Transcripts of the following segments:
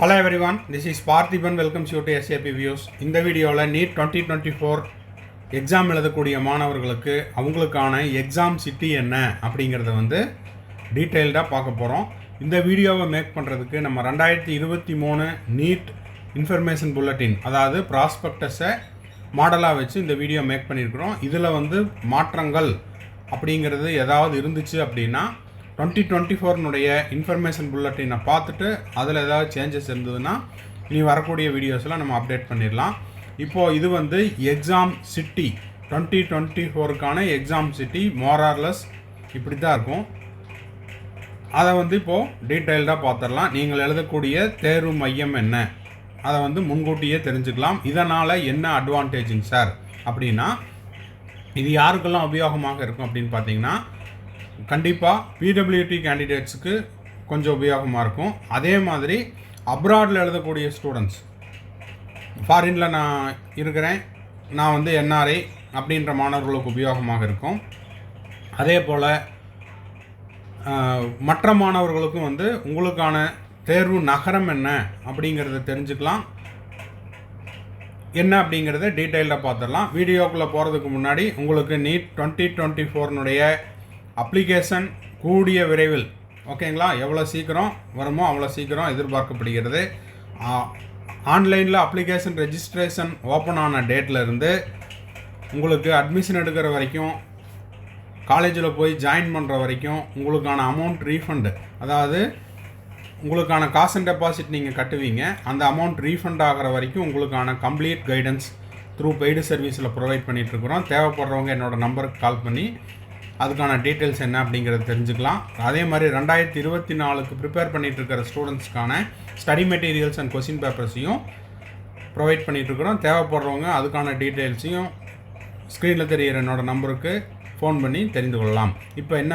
Hello one this is Parthiban welcome you to SAP views இந்த வீடியோவில் NEET twenty twenty four exam எழுதக்கூடிய மாணவர்களுக்கு அவங்களுக்கான எக்ஸாம் சிட்டி என்ன அப்படிங்கிறத வந்து டீட்டெயில்டாக பார்க்க போகிறோம் இந்த வீடியோவை மேக் பண்ணுறதுக்கு நம்ம ரெண்டாயிரத்தி இருபத்தி மூணு நீட் இன்ஃபர்மேஷன் புல்லட்டின் அதாவது ப்ராஸ்பெக்டஸை மாடலாக வச்சு இந்த வீடியோ மேக் பண்ணியிருக்கிறோம் இதில் வந்து மாற்றங்கள் அப்படிங்கிறது ஏதாவது இருந்துச்சு அப்படின்னா டுவெண்ட்டி டுவெண்ட்டி ஃபோர்னுடைய இன்ஃபர்மேஷன் புல்லட்டினை பார்த்துட்டு அதில் ஏதாவது சேஞ்சஸ் இருந்ததுன்னா இனி வரக்கூடிய வீடியோஸ்லாம் நம்ம அப்டேட் பண்ணிடலாம். இப்போது இது வந்து exam city twenty twenty ஃபோருக்கான exam city more or less இப்படி தான் இருக்கும். அதை வந்து இப்போது டீட்டெயில்டாக பார்த்துடலாம். நீங்கள் எழுதக்கூடிய தேர்வு மையம் என்ன? அதை வந்து முன்கூட்டியே தெரிஞ்சுக்கலாம். இதனால் என்ன அட்வான்டேஜுங்க சார் அப்படின்னா இது யாருக்கெல்லாம் உபயோகமாக இருக்கும் அப்படின்னு பார்த்தீங்கன்னா கண்டிப்பாக பிடபிள்யூடி கேண்டிடேட்ஸுக்கு கொஞ்சம் உபயோகமாக இருக்கும். அதே மாதிரி அப்ராடில் எழுதக்கூடிய ஸ்டூடெண்ட்ஸ் ஃபாரினில் நான் இருக்கிறேன். நான் வந்து என்ஆர்ஐ அப்படின்ற மாணவர்களுக்கு உபயோகமாக இருக்கும். அதே போல் மற்ற மாணவர்களுக்கும் வந்து உங்களுக்கான தேர்வு நகரம் என்ன அப்படிங்கிறத தெரிஞ்சுக்கலாம். என்ன அப்படிங்கிறத டீட்டெயிலாக பார்த்துடலாம். வீடியோக்குள்ளே போகிறதுக்கு முன்னாடி உங்களுக்கு நீட் டுவெண்ட்டி டுவெண்ட்டி ஃபோர்னுடைய அப்ளிகேஷன் கூடிய விரைவில் ஓகேங்களா எவ்வளோ சீக்கிரம் வருமோ அவ்வளோ சீக்கிரம் எதிர்பார்க்கப்படுகிறது. ஆன்லைனில் அப்ளிகேஷன் ரெஜிஸ்ட்ரேஷன் ஓப்பன் ஆன டேட்லேருந்து உங்களுக்கு அட்மிஷன் எடுக்கிற வரைக்கும் காலேஜில் போய் ஜாயின் பண்ணுற வரைக்கும் உங்களுக்கான அமௌண்ட் ரீஃபண்டு அதாவது உங்களுக்கான காசு அண்ட் டெபாசிட் நீங்கள் கட்டுவீங்க. அந்த அமௌண்ட் ரீஃபண்ட் ஆகிற வரைக்கும் உங்களுக்கான கம்ப்ளீட் கைடன்ஸ் த்ரூ பெய்டு சர்வீஸில் ப்ரொவைட் பண்ணிகிட்ருக்குறோம் தேவைப்படுறவங்க என்னோடய நம்பருக்கு கால் பண்ணி அதுக்கான டீட்டெயில்ஸ் என்ன அப்படிங்கிறத தெரிஞ்சுக்கலாம். அதே மாதிரி ரெண்டாயிரத்தி இருபத்தி நாலுக்கு ப்ரிப்பேர் பண்ணிகிட்டு இருக்கிற ஸ்டூடெண்ட்ஸ்க்கான ஸ்டடி மெட்டீரியல்ஸ் அண்ட் கொஸ்டின் பேப்பர்ஸையும் ப்ரொவைட் பண்ணிகிட்ருக்குறோம் தேவைப்படுறவங்க அதுக்கான டீட்டெயில்ஸையும் ஸ்க்ரீனில் தெரிகிற என்னோடய நம்பருக்கு ஃபோன் பண்ணி தெரிந்து கொள்ளலாம். இப்போ என்ன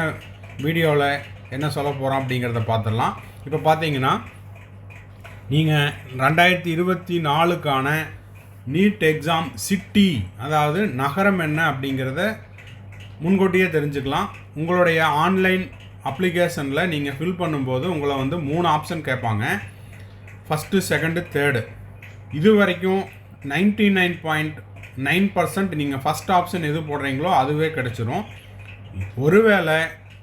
வீடியோவில் என்ன சொல்ல போகிறோம் அப்படிங்கிறத பார்த்துடலாம் இப்போ பார்த்தீங்கன்னா நீங்கள் ரெண்டாயிரத்தி இருபத்தி நாலுக்கான நீட் எக்ஸாம் சிட்டி அதாவது நகரம் என்ன அப்படிங்கிறத முன்கூட்டியே தெரிஞ்சுக்கலாம். உங்களுடைய ஆன்லைன் அப்ளிகேஷனில் நீங்கள் ஃபில் பண்ணும்போது உங்களை வந்து மூணு ஆப்ஷன் கேட்பாங்க. ஃபஸ்ட்டு செகண்டு தேர்டு இது வரைக்கும் ninety nine point nine percent நீங்கள் ஃபஸ்ட் ஆப்ஷன் எது போடுறீங்களோ அதுவே கிடச்சிரும். ஒருவேளை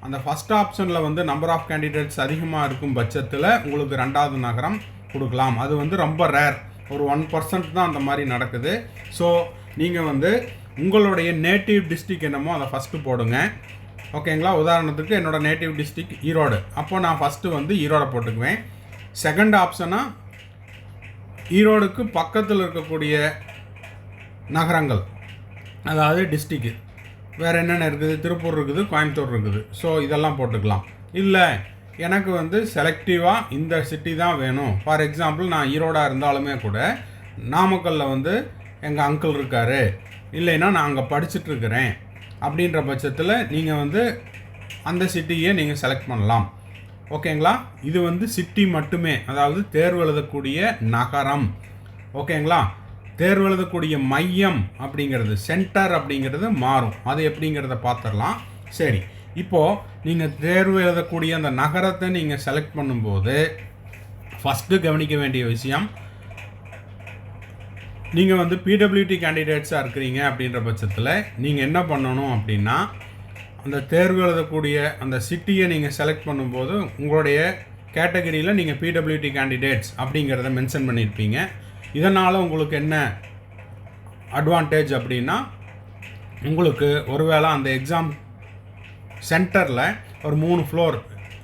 அந்த ஃபஸ்ட் ஆப்ஷனில் வந்து நம்பர் ஆஃப் கேண்டிடேட்ஸ் அதிகமாக இருக்கும் பட்சத்தில் உங்களுக்கு ரெண்டாவது நகரம் கொடுக்கலாம். அது வந்து ரொம்ப ரேர் ஒரு ஒன் பர்சன்ட் தான் அந்த மாதிரி நடக்குது. ஸோ நீங்கள் வந்து உங்களுடைய நேட்டிவ் டிஸ்ட்ரிக் என்னமோ அதை ஃபஸ்ட்டு போடுங்க. ஓகேங்களா உதாரணத்துக்கு என்னோடய நேட்டிவ் டிஸ்ட்ரிக் ஈரோடு. அப்போ நான் ஃபஸ்ட்டு வந்து ஈரோடை போட்டுக்குவேன். செகண்ட் ஆப்ஷனாக ஈரோடுக்கு பக்கத்தில் இருக்கக்கூடிய நகரங்கள். அதாவது டிஸ்ட்ரிக்கு வேறு என்னென்ன இருக்குது? திருப்பூர் இருக்குது கோயம்புத்தூர் இருக்குது. ஸோ இதெல்லாம் போட்டுக்கலாம். இல்லை எனக்கு வந்து செலக்டிவாக இந்த சிட்டி தான் வேணும். ஃபார் எக்ஸாம்பிள் நான் ஈரோடாக இருந்தாலுமே கூட நாமக்கல்லில் வந்து எங்கள் அங்கிள் இருக்கார். இல்லைன்னா நான் அங்கே படிச்சுட்ருக்கிறேன் அப்படின்ற பட்சத்தில் நீங்கள் வந்து அந்த சிட்டியை நீங்கள் செலக்ட் பண்ணலாம். ஓகேங்களா? இது வந்து சிட்டி மட்டுமே அதாவது தேர்வு எழுதக்கூடிய நகரம். ஓகேங்களா? தேர்வு எழுதக்கூடிய மையம் அப்படிங்கிறது சென்டர் அப்படிங்கிறது மாறும். அது எப்படிங்கிறத பார்த்துடலாம். சரி இப்போது நீங்கள் தேர்வு எழுதக்கூடிய அந்த நகரத்தை நீங்கள் செலக்ட் பண்ணும்போது ஃபஸ்ட்டு கவனிக்க வேண்டிய விஷயம் நீங்கள் வந்து பிடபிள்யூடி கேண்டிடேட்ஸாக இருக்கிறீங்க அப்படின்ற பட்சத்தில் நீங்கள் என்ன பண்ணணும் அப்படின்னா அந்த தேர்வு எழுதக்கூடிய அந்த சிட்டியை நீங்கள் செலக்ட் பண்ணும்போது உங்களுடைய கேட்டகரியில் நீங்கள் பிடபிள்யூடி கேண்டிடேட்ஸ் அப்படிங்கிறத மென்ஷன் பண்ணியிருப்பீங்க இதனால் உங்களுக்கு என்ன அட்வான்டேஜ் அப்படின்னா உங்களுக்கு ஒருவேளை அந்த எக்ஸாம் சென்டரில் ஒரு மூணு ஃப்ளோர்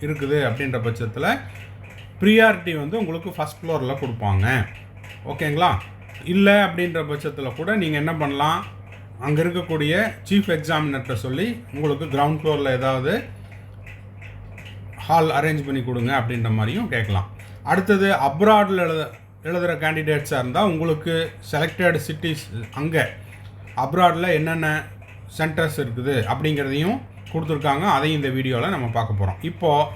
இருக்குது அப்படின்ற பட்சத்தில் ப்ரியாரிட்டி வந்து உங்களுக்கு ஃபஸ்ட் ஃப்ளோரில் கொடுப்பாங்க. ஓகேங்களா இல்லை அப்படின்ற பட்சத்தில் கூட நீங்கள் என்ன பண்ணலாம்? அங்கே இருக்கக்கூடிய சீஃப் எக்ஸாமினர்கிட்ட சொல்லி உங்களுக்கு கிரவுண்ட் ஃப்ளோரில் ஏதாவது ஹால் அரேஞ்ச் பண்ணி கொடுங்க அப்படின்ற மாதிரியும் கேட்கலாம். அடுத்தது அப்ராடில் எழுத எழுதுகிற கேண்டிடேட்ஸாக இருந்தால் உங்களுக்கு செலக்டட் சிட்டிஸ் அங்கே அப்ராடில் என்னென்ன சென்டர்ஸ் இருக்குது அப்படிங்கிறதையும் கொடுத்துருக்காங்க. அதையும் இந்த வீடியோவில் நம்ம பார்க்க போகிறோம் இப்போது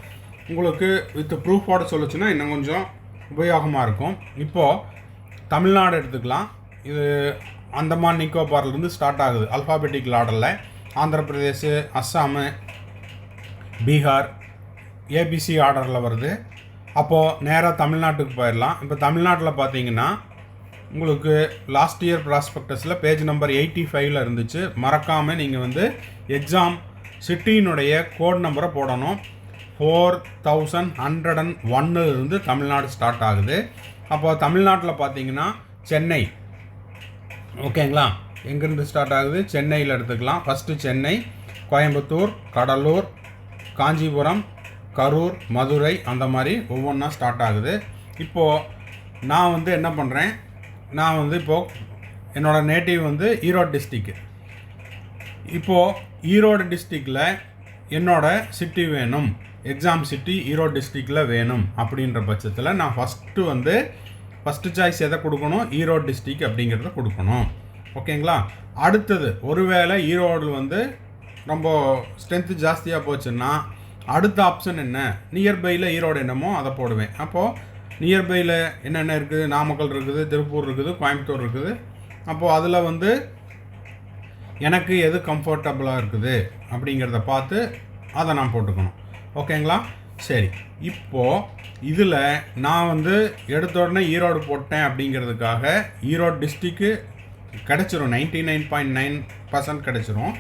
உங்களுக்கு வித் ப்ரூஃபோட சொல்லிச்சுன்னா இன்னும் கொஞ்சம் உபயோகமாக இருக்கும். இப்போது தமிழ்நாடு எடுத்துக்கலாம். இது அந்தமான் நிக்கோபார்லேருந்து ஸ்டார்ட் ஆகுது. அல்ஃபாபெட்டிக்கல் ஆர்டரில் ஆந்திர பிரதேஷ் அஸ்ஸாமு பீகார் ஏபிசி ஆர்டரில் வருது. அப்போது நேராக தமிழ்நாட்டுக்கு போயிடலாம் இப்போ தமிழ்நாட்டில் பார்த்தீங்கன்னா உங்களுக்கு லாஸ்ட் இயர் ப்ராஸ்பெக்டஸில் பேஜ் நம்பர் எயிட்டி ஃபைவ்ல இருந்துச்சு. மறக்காமல் நீங்கள் வந்து எக்ஸாம் சிட்டியினுடைய கோட் நம்பரை போடணும். ஃபோர் தௌசண்ட் ஹண்ட்ரட் அண்ட் இருந்து தமிழ்நாடு ஸ்டார்ட் ஆகுது. அப்போ தமிழ்நாட்டில் பார்த்தீங்கன்னா சென்னை. ஓகேங்களா? எங்கேருந்து ஸ்டார்ட் ஆகுது? சென்னையில் எடுத்துக்கலாம். ஃபஸ்ட்டு சென்னை கோயம்புத்தூர் கடலூர் காஞ்சிபுரம் கரூர் மதுரை அந்த மாதிரி ஒவ்வொன்றா ஸ்டார்ட் ஆகுது. இப்போது நான் வந்து என்ன பண்ணுறேன் நான் வந்து இப்போது என்னோடய நேட்டிவ் வந்து ஈரோடு டிஸ்ட்ரிக்கு இப்போது ஈரோடு டிஸ்ட்ரிக்டில் என்னோடய சிட்டி வேணும். எக்ஸாம் சிட்டி ஈரோடு டிஸ்ட்ரிக்டில் வேணும் அப்படின்ற பட்சத்தில் நான் ஃபஸ்ட்டு வந்து ஃபஸ்ட்டு சாய்ஸ் எதை கொடுக்கணும்? ஈரோடு டிஸ்ட்ரிக் அப்படிங்கிறத கொடுக்கணும். ஓகேங்களா? அடுத்தது ஒருவேளை ஈரோடு வந்து ரொம்ப ஸ்ட்ரென்த்து ஜாஸ்தியாக போச்சுன்னா அடுத்த ஆப்ஷன் என்ன? நியர்பையில் ஈரோடு என்னமோ அதை போடுவேன். அப்போது நியர்பையில் என்னென்ன இருக்குது? நாமக்கல் இருக்குது திருப்பூர் இருக்குது கோயம்புத்தூர் இருக்குது. அப்போது அதில் வந்து எனக்கு எது கம்ஃபர்டபுளாக இருக்குது அப்படிங்கிறத பார்த்து அதை நான் போட்டுக்கணும். ஓகேங்களா? சரி. இப்போது இதில் நான் வந்து எடுத்த உடனே ஈரோடு போட்டேன் அப்படிங்கிறதுக்காக ஈரோடு டிஸ்ட்ரிக்கு கிடச்சிரும். Ninety nine point nine percent கிடச்சிரும்.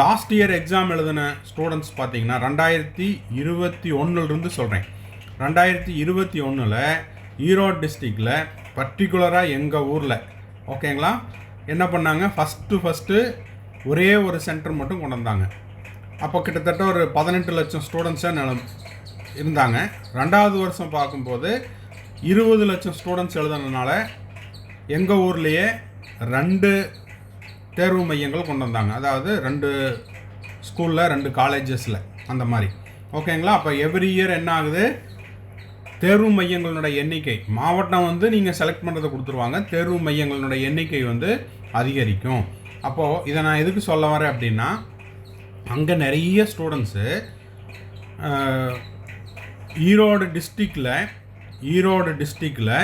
லாஸ்ட் இயர் எக்ஸாம் எழுதின ஸ்டூடெண்ட்ஸ் பார்த்தீங்கன்னா ரெண்டாயிரத்தி இருபத்தி ஒன்றுலேருந்து சொல்கிறேன் ரெண்டாயிரத்தி இருபத்தி ஒன்றில் ஈரோடு டிஸ்ட்ரிக்டில் பர்டிகுலராக எங்கள் ஊரில் ஓகேங்களா? என்ன பண்ணாங்க? ஃபஸ்ட்டு ஃபஸ்ட்டு ஒரே ஒரு சென்டர் மட்டும் கொண்டு வந்தாங்க. அப்போ கிட்டத்தட்ட ஒரு பதினெட்டு லட்சம் ஸ்டூடெண்ட்ஸாக நிலம் இருந்தாங்க. ரெண்டாவது வருஷம் பார்க்கும்போது இருபது லட்சம் ஸ்டூடெண்ட்ஸ் எழுதுனதுனால எங்கள் ஊர்லேயே ரெண்டு தேர்வு மையங்கள் கொண்டு வந்தாங்க. அதாவது ரெண்டு ஸ்கூலில் ரெண்டு காலேஜஸில் அந்த மாதிரி. ஓகேங்களா அப்போ எவ்ரி இயர் என்ன ஆகுது? தேர்வு மையங்களுடைய எண்ணிக்கை. மாவட்டம் வந்து நீங்கள் செலக்ட் பண்ணுறதை கொடுத்துருவாங்க. தேர்வு மையங்களுடைய எண்ணிக்கை வந்து அதிகரிக்கும். அப்போது இதை நான் எதுக்கு சொல்ல வரேன் அப்படின்னா அங்கே நிறைய ஸ்டூடெண்ட்ஸு ஈரோடு டிஸ்ட்ரிக்டில் ஈரோடு டிஸ்ட்ரிக்டில்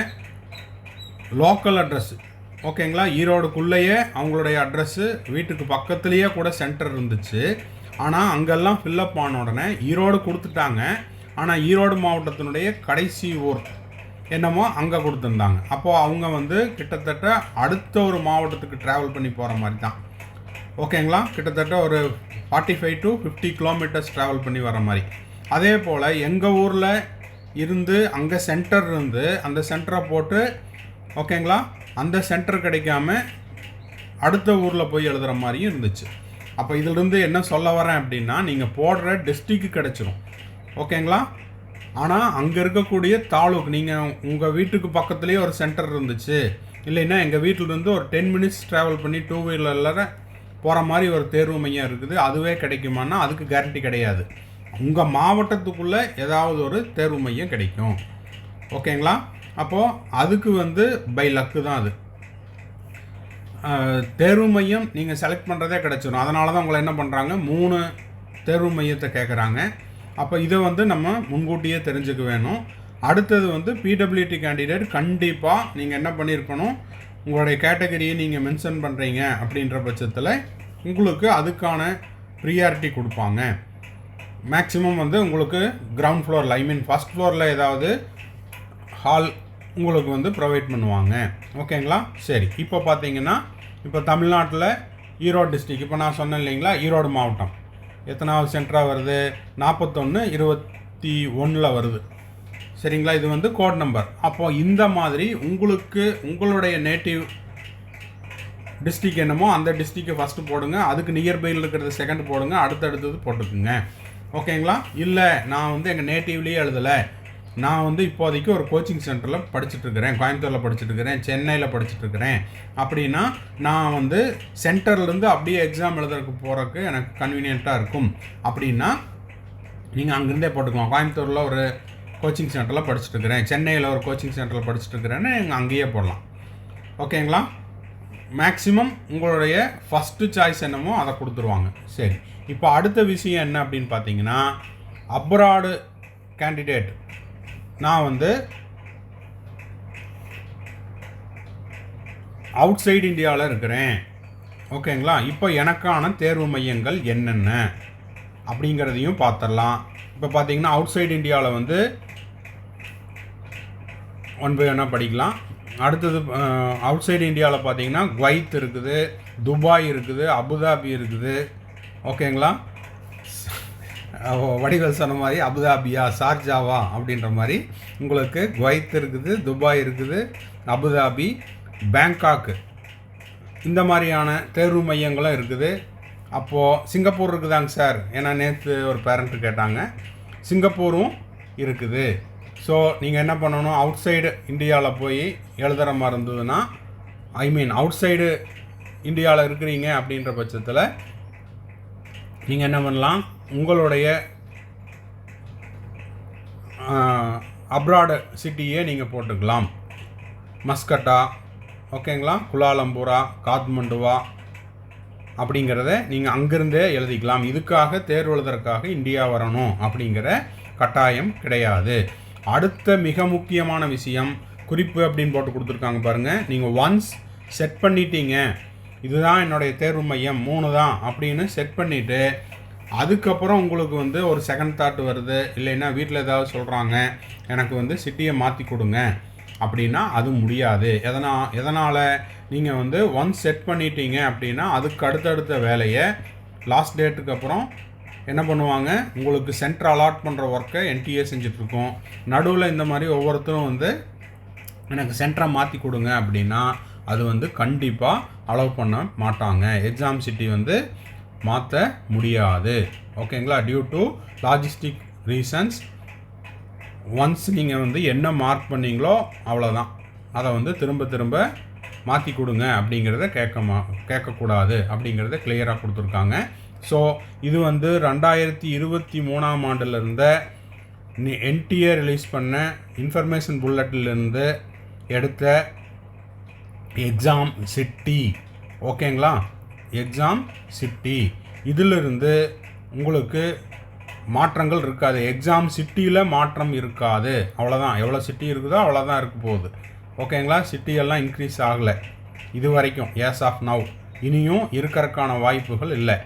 லோக்கல் அட்ரஸ் ஓகேங்களா ஈரோடுக்குள்ளேயே அவங்களுடைய அட்ரஸ்ஸு வீட்டுக்கு பக்கத்துலேயே கூட சென்டர் இருந்துச்சு. ஆனால் அங்கெல்லாம் ஃபில்லப் ஆன உடனே ஈரோடு கொடுத்துட்டாங்க. ஆனால் ஈரோடு மாவட்டத்தினுடைய கடைசி ஊர் என்னமோ அங்கே கொடுத்துருந்தாங்க. அப்போது அவங்க வந்து கிட்டத்தட்ட அடுத்த ஒரு மாவட்டத்துக்கு ட்ராவல் பண்ணி போகிற மாதிரி தான். ஓகேங்களா? கிட்டத்தட்ட ஒரு forty five to fifty kilometres travel பண்ணி வர மாதிரி. அதே போல் எங்கள் ஊரில் இருந்து அங்கே சென்டர் இருந்து அந்த சென்டரை போட்டு ஓகேங்களா? அந்த சென்டர் கிடைக்காம அடுத்த ஊரில் போய் எழுதுகிற மாதிரியும் இருந்துச்சு. அப்போ இதிலிருந்து என்ன சொல்ல வரேன் அப்படின்னா நீங்கள் போடுற டிஸ்ட்ரிக்கு கிடச்சிரும். ஓகேங்களா? ஆனால் அங்கே இருக்கக்கூடிய தாலுக் நீங்கள் உங்கள் வீட்டுக்கு பக்கத்துலேயே ஒரு சென்டர் இருந்துச்சு. இல்லைன்னா எங்கள் வீட்டிலேருந்து ஒரு டென் மினிட்ஸ் ட்ராவல் பண்ணி டூ வீலரில் போகிற மாதிரி ஒரு தேர்வு மையம் இருக்குது. அதுவே கிடைக்குமான்னா அதுக்கு கேரண்டி கிடையாது. உங்கள் மாவட்டத்துக்குள்ளே ஏதாவது ஒரு தேர்வு மையம் கிடைக்கும். ஓகேங்களா? அப்போது அதுக்கு வந்து பை லக்கு தான் அது. தேர்வு மையம் நீங்கள் செலக்ட் பண்ணுறதே கிடச்சிடும் அதனால தான் உங்களை என்ன பண்ணுறாங்க மூணு தேர்வு மையத்தை கேட்குறாங்க அப்போ இதை வந்து நம்ம முன்கூட்டியே தெரிஞ்சுக்க வேணும். அடுத்தது வந்து பிடபிள்யூடி கேண்டிடேட் கண்டிப்பாக நீங்கள் என்ன பண்ணியிருக்கணும்? உங்களுடைய கேட்டகரியை நீங்கள் மென்ஷன் பண்ணுறீங்க அப்படின்ற பட்சத்தில் உங்களுக்கு அதுக்கான ப்ரியாரிட்டி கொடுப்பாங்க. மேக்ஸிமம் வந்து உங்களுக்கு கிரவுண்ட் ஃப்ளோரில் ஐ மீன் ஃபஸ்ட் ஃப்ளோரில் ஏதாவது ஹால் உங்களுக்கு வந்து ப்ரொவைட் பண்ணுவாங்க. ஓகேங்களா சரி. இப்போ பார்த்தீங்கன்னா இப்போ தமிழ்நாட்டில் ஈரோடு டிஸ்ட்ரிக் இப்போ நான் சொன்னேன் இல்லைங்களா? ஈரோடு மாவட்டம். எத்தனாவது சென்டராக வருது? நாற்பத்தொன்று இருபத்தி ஒன்றில் வருது. சரிங்களா? இது வந்து கோட் நம்பர் அப்போது இந்த மாதிரி உங்களுக்கு உங்களுடைய நேட்டிவ் டிஸ்ட்ரிக் என்னமோ அந்த டிஸ்ட்ரிக்கை ஃபஸ்ட்டு போடுங்க. அதுக்கு நியர்பையில் இருக்கிறது செகண்ட் போடுங்க. அடுத்தடுத்தது போட்டுக்குங்க. ஓகேங்களா? இல்லை நான் வந்து எங்கள் நேட்டிவ்லேயே எழுதலை. நான் வந்து இப்போதைக்கு ஒரு கோச்சிங் சென்டரில் படிச்சுட்ருக்கிறேன் கோயம்புத்தூரில் படிச்சுட்ருக்கிறேன் சென்னையில் படிச்சுட்ருக்கிறேன் அப்படின்னா நான் வந்து சென்டர்லேருந்து அப்படியே எக்ஸாம் எழுதுறதுக்கு போகிறதுக்கு எனக்கு கன்வீனியண்ட்டாக இருக்கும். அப்படின்னா நீங்கள் அங்கேருந்தே போட்டுக்கலாம். கோயம்புத்தூரில் ஒரு கோச்சிங் சென்டரில் படிச்சுட்டு இருக்கிறேன் சென்னையில் ஒரு கோச்சிங் சென்டரில் படிச்சுட்டு இருக்கிறேன்னு நீங்கள் அங்கேயே போடலாம். ஓகேங்களா? மேக்ஸிமம் உங்களுடைய ஃபஸ்ட்டு சாய்ஸ் என்னமோ அதை கொடுத்துருவாங்க. சரி. இப்போ அடுத்த விஷயம் என்ன அப்படின்னு பார்த்தீங்கன்னா அப்ராடு கேண்டிடேட் நான் வந்து அவுட் சைடு இந்தியாவில் இருக்கிறேன். ஓகேங்களா? இப்போ எனக்கான தேர்வு மையங்கள் என்னென்ன? அப்படிங்கிறதையும் பார்த்துடலாம். இப்போ பார்த்தீங்கன்னா அவுட் சைடு இந்தியாவில் வந்து ஒன் பை ஒன்னாக படிக்கலாம். அடுத்தது அவுட் சைடு இந்தியாவில் பார்த்தீங்கன்னா குவைத் இருக்குது துபாய் இருக்குது அபுதாபி இருக்குது. ஓகேங்களா வடிவல் சொன்ன மாதிரி அபுதாபியா சார்ஜாவா அப்படின்ற மாதிரி உங்களுக்கு குவைத் இருக்குது துபாய் இருக்குது அபுதாபி பேங்காக்கு இந்த மாதிரியான தேர்வு மையங்களும் இருக்குது. அப்போது சிங்கப்பூர் இருக்குதாங்க சார்? ஏன்னா நேற்று ஒரு பேரண்ட்டு கேட்டாங்க. சிங்கப்பூரும் இருக்குது. ஸோ நீங்கள் என்ன பண்ணணும்? அவுட் சைடு இந்தியாவில் போய் எழுதுகிற மாதிரி இருந்ததுன்னா ஐ மீன் அவுட் சைடு இந்தியாவில் இருக்கிறீங்க அப்படின்ற பட்சத்தில் நீங்கள் என்ன பண்ணலாம்? உங்களுடைய அப்ராடு சிட்டியே நீங்கள் போட்டுக்கலாம். மஸ்கட்டா ஓகேங்களா? குலாலம்பூரா காத்மண்டுவா அப்படிங்கிறத நீங்கள் அங்கிருந்தே எழுதிக்கலாம். இதுக்காக தேர்வு எழுதுறதுக்காக இந்தியா வரணும் அப்படிங்கிற கட்டாயம் கிடையாது. அடுத்த மிக முக்கியமான விஷயம் குறிப்பு அப்படின்னு போட்டு கொடுத்துருக்காங்க பாருங்கள் நீங்கள் ஒன்ஸ் செட் பண்ணிட்டீங்க. இதுதான் என்னுடைய தேர்வு மையம். மூணு தான் அப்படின்னு செட் பண்ணிவிட்டு அதுக்கப்புறம் உங்களுக்கு வந்து ஒரு செகண்ட் தாட் வருது. இல்லைன்னா வீட்டில் ஏதாவது சொல்கிறாங்க எனக்கு வந்து சிட்டியை மாற்றி கொடுங்க. அப்படின்னா அது முடியாது. எதனா எதனால் நீங்கள் வந்து ஒன்ஸ் செட் பண்ணிட்டீங்க அப்படின்னா அதுக்கு அடுத்தடுத்த வேலையை லாஸ்ட் டேட்டுக்கு அப்புறம் என்ன பண்ணுவாங்க? உங்களுக்கு சென்டர் அலாட் பண்ணுற ஒர்க்கை என்டிஏ செஞ்சிட்ருக்கோம். நடுவில் இந்த மாதிரி ஒவ்வொருத்தரும் வந்து எனக்கு சென்டரை மாற்றி கொடுங்க அப்படின்னா அது வந்து கண்டிப்பாக அலோவ் பண்ண மாட்டாங்க. எக்ஸாம் சிட்டி வந்து மாற்ற முடியாது. ஓகேங்களா due to logistic reasons once நீங்கள் வந்து என்ன மார்க் பண்ணீங்களோ அவ்வளோதான் அதை வந்து திரும்ப திரும்ப மாற்றி கொடுங்க அப்படிங்கிறத கேட்க மா கேட்கக்கூடாது அப்படிங்கிறத கிளியராக கொடுத்துருக்காங்க. ஸோ இது வந்து ரெண்டாயிரத்தி இருபத்தி மூணாம் ஆண்டில் இருந்த என்டிஏ ரிலீஸ் பண்ண இன்ஃபர்மேஷன் புல்லட்டிலிருந்து எடுத்த எக்ஸாம் சிட்டி ஓகேங்களா எக்ஸாம் சிட்டி இதிலிருந்து உங்களுக்கு மாற்றங்கள் இருக்காது. எக்ஸாம் சிட்டியில் மாற்றம் இருக்காது. அவ்வளோதான் எவ்வளோ சிட்டி இருக்குதோ அவ்வளோதான் இருக்க போகுது. ஓகேங்களா சிட்டியெல்லாம் இன்க்ரீஸ் ஆகலை. இது வரைக்கும் ஏஸ் ஆஃப் நவ் இனியும் இருக்கிறதுக்கான வாய்ப்புகள் இல்லை.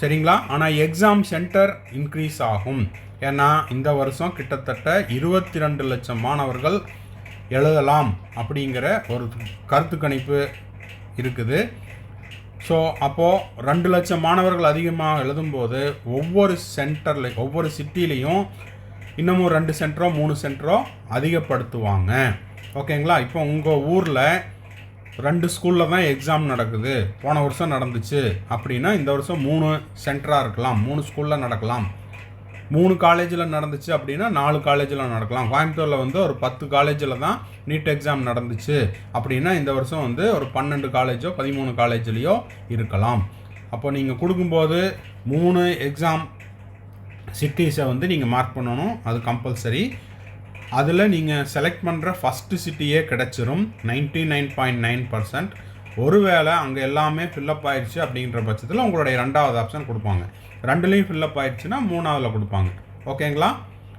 சரிங்களா? ஆனால் எக்ஸாம் சென்டர் இன்க்ரீஸ் ஆகும். ஏன்னா இந்த வருஷம் கிட்டத்தட்ட இருபத்தி ரெண்டு லட்சம் மாணவர்கள் எழுதலாம் அப்படிங்கிற ஒரு கருத்து கணிப்பு இருக்குது. ஸோ அப்போது ரெண்டு லட்சம் மாணவர்கள் அதிகமாக எழுதும்போது ஒவ்வொரு சென்டரில் ஒவ்வொரு சிட்டிலையும் இன்னமும் ரெண்டு சென்டரோ மூணு சென்டரோ அதிகப்படுத்துவாங்க. ஓகேங்களா இப்போ உங்கள் ஊரில் ரெண்டு ஸ்கூலில் தான் எக்ஸாம் நடக்குது. போன வருஷம் நடந்துச்சு. அப்படின்னா இந்த வருஷம் மூணு சென்டராக இருக்கலாம். மூணு ஸ்கூலில் நடக்கலாம். மூணு காலேஜில் நடந்துச்சு அப்படின்னா நாலு காலேஜில் நடக்கலாம். கோயம்புத்தூரில் வந்து ஒரு பத்து காலேஜில் தான் நீட் எக்ஸாம் நடந்துச்சு. அப்படின்னா இந்த வருஷம் வந்து ஒரு பன்னெண்டு காலேஜோ பதிமூணு காலேஜ்லேயோ இருக்கலாம். அப்போ நீங்கள் கொடுக்கும்போது மூணு எக்ஸாம் சிட்டிஸை வந்து நீங்கள் மார்க் பண்ணணும். அது கம்பல்சரி அதில் நீங்கள் செலக்ட் பண்ணுற ஃபஸ்ட்டு சிட்டியே கிடச்சிரும். Ninety nine point nine percent ஒருவேளை அங்கே எல்லாமே ஃபில்லப் ஆயிடுச்சு அப்படின்ற பட்சத்தில் உங்களுடைய ரெண்டாவது ஆப்ஷன் கொடுப்பாங்க. ரெண்டுலேயும் ஃபில்லப் ஆயிடுச்சுன்னா மூணாவதில் கொடுப்பாங்க. ஓகேங்களா?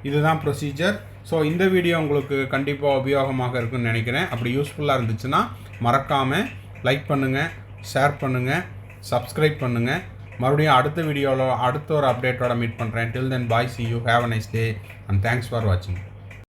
இதுதான் ப்ரொசீஜர் ஸோ இந்த வீடியோ உங்களுக்கு கண்டிப்பாக உபயோகமாக இருக்குன்னு நினைக்கிறேன். அப்படி யூஸ்ஃபுல்லாக இருந்துச்சுன்னா மறக்காமல் லைக் பண்ணுங்கள் ஷேர் பண்ணுங்கள் சப்ஸ்கிரைப் பண்ணுங்கள் மறுபடியும் அடுத்த வீடியோவில் அடுத்த ஒரு அப்டேட்டோட மீட் பண்ணுறேன் till then bye see you have a nice day and thanks for வாட்சிங்